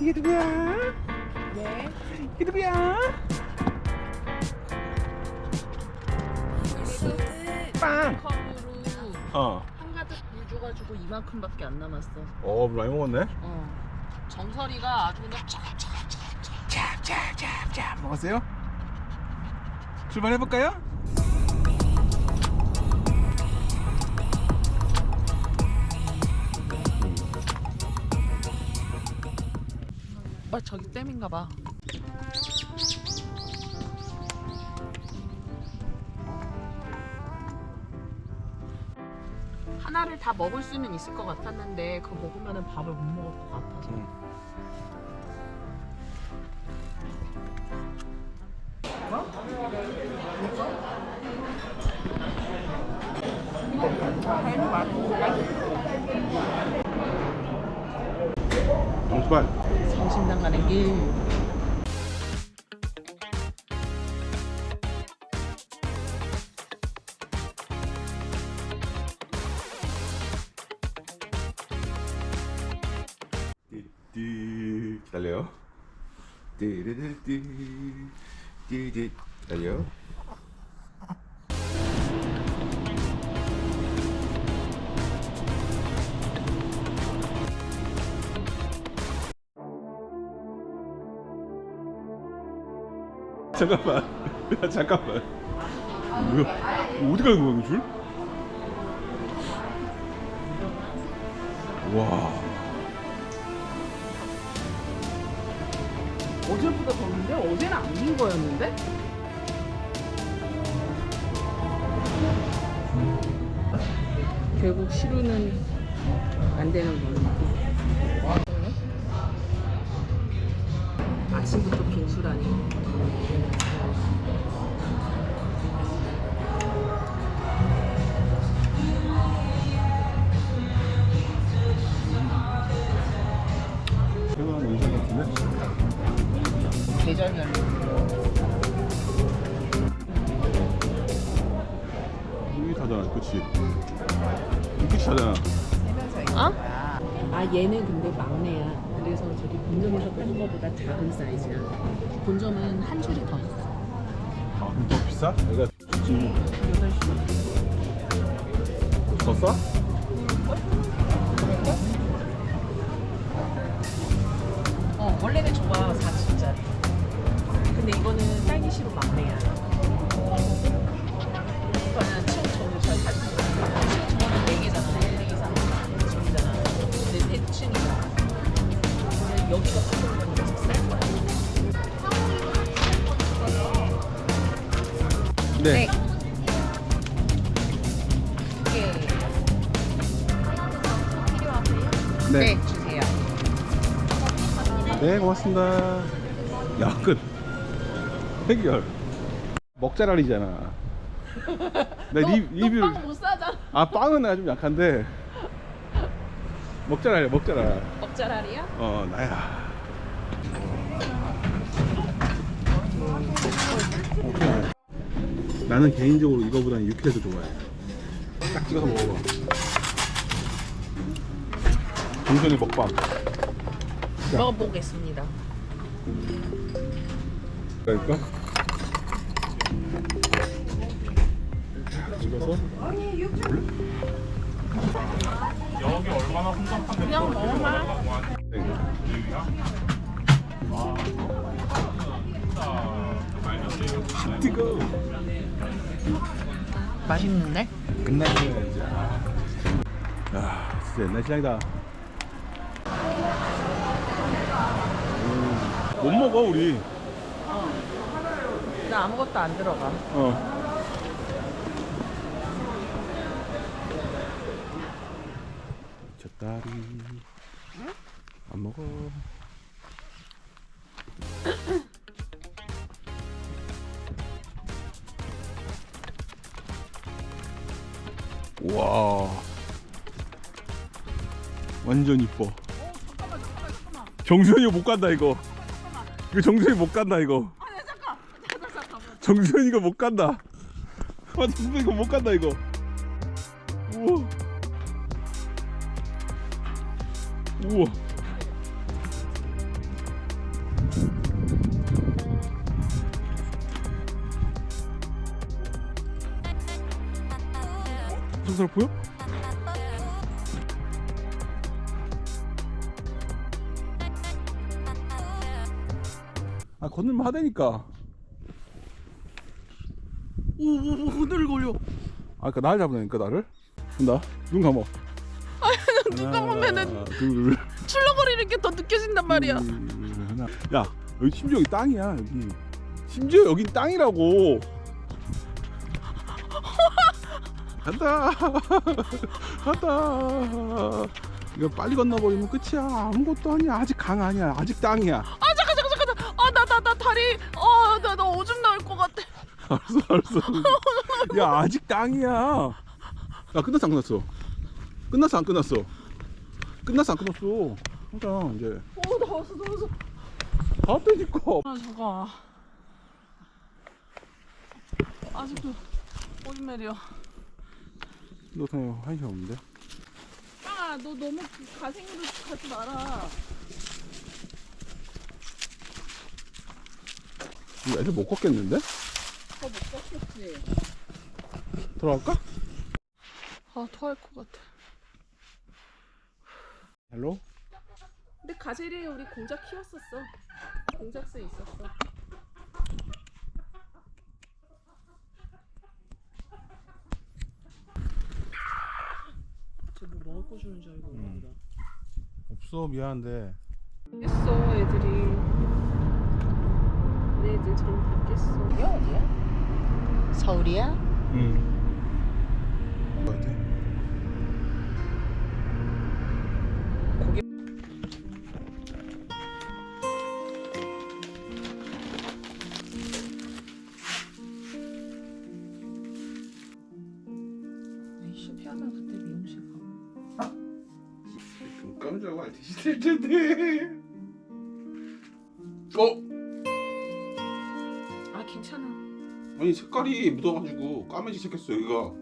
이게 누구야? 네. 이게 누구야? 빵! 컵으로 어. 한가득 물 줘가지고 이만큼밖에 안 남았어. 어, 많이 먹었네. 어. 정설이가 아주 그냥 짭짭짭짭짭 먹었어요? 출발해 볼까요? 아 저기 댐인가 봐. 하나를 다 먹을 수는 있을 것 같았는데 그거 먹으면 밥을 못 먹을 것 같아서. 출발. 성심당 가는 길. 띠띠 기다려요. 띠리리띠 띠디 기다려. 잠깐만. 야, 잠깐만. 뭐야? 어디 가는 거야, 이 줄? 와. 어제보다 더운데 어제는 안긴 거였는데? 결국 시루는 안 되는 거네. 아침부터 빙수라니. 다잖아, 그치? 이 끝이 다잖아. 어? 아 얘는 근데 막내야. 그래서 저기 본점에서 뽑은 거보다 작은 사이즈야. 본점은 한 줄이 더 있어. 아, 그럼 더 비싸? 내가 지금 8시. 더 싸? 어 원래는 좋아 4층짜리. 근데 이거는 딸기 시로 막내야. 네. 이게 필요하세요? 네. 주세요. 네, 고맙습니다. 야, 끝. 해결. 먹자랄이잖아. 내 리, 리뷰. 너빵못 사잖아. 아, 빵은 내가 좀 약한데. 먹자랄이야, 먹자랄. 먹자랄이야? 어, 나야. 어, 그래. 나는 개인적으로 이거보다는 육회도 좋아해. 딱 찍어서 먹어봐. 동선의 먹방. 자. 먹어보겠습니다. 그러니까. 자, 찍어서. 그냥 먹어봐. 뜨거. 맛있는데? 끝나네 이제. 아, 진짜 옛날 시장이다. 음, 못 먹어 우리. 나 아무것도 안 들어가. 어. 젓다리. 안 먹어. 완전 이뻐. 정수현이 못 간다 이거. 이거 정수현이 못 간다 이거. 정수현이가 못 간다. 아 정수현이가 못 간다 이거. 우와. 우와. 정수현 보여? 아 건들면 하다니까. 오오오 그늘을 걸려. 아 그니까 날 잡으라니까 나를? 간다. 눈 감어 눈 감으면은 둘 출렁거리는 게 더 느껴진단 말이야. 둘, 하나. 야 여기 심지어 여기 땅이야 여기. 심지어 여긴 땅이라고. 간다. 간다. 이거 빨리 건너버리면 끝이야. 아무것도 아니야. 아직 강 아니야. 아직 땅이야 다리. 아나 나 오줌 나올 것 같아. 알았어 알았어 야 아직 땅이야 야 끝났어 안 끝났어 끝났어 안 끝났어 끝났어 안 끝났어 하자 이제 오 나왔어 나왔어. 다 왔다니까 아 잠깐. 아직도 오줌 내려. 너 그냥 한시 없는데 아너 너무 가생으로 가지 마라. 이거 애들 못 걷겠는데? 더못 걷겠지. 들어갈까? 아 토할 것 같아. 헬로? 근데 가젤이 우리 공작 키웠었어. 공작새 있었어. 쟤뭐 먹을 거 주는 줄 알고 보다. 없어 미안한데 다 깼어. 야 어디야? 서울이야? 응 같아 고기 실패하면 그때 미용실 가. 좀 깜짝 알티 시들 텐데 괜찮아. 아니 색깔이 묻어가지고 까매지 생겼어 여기가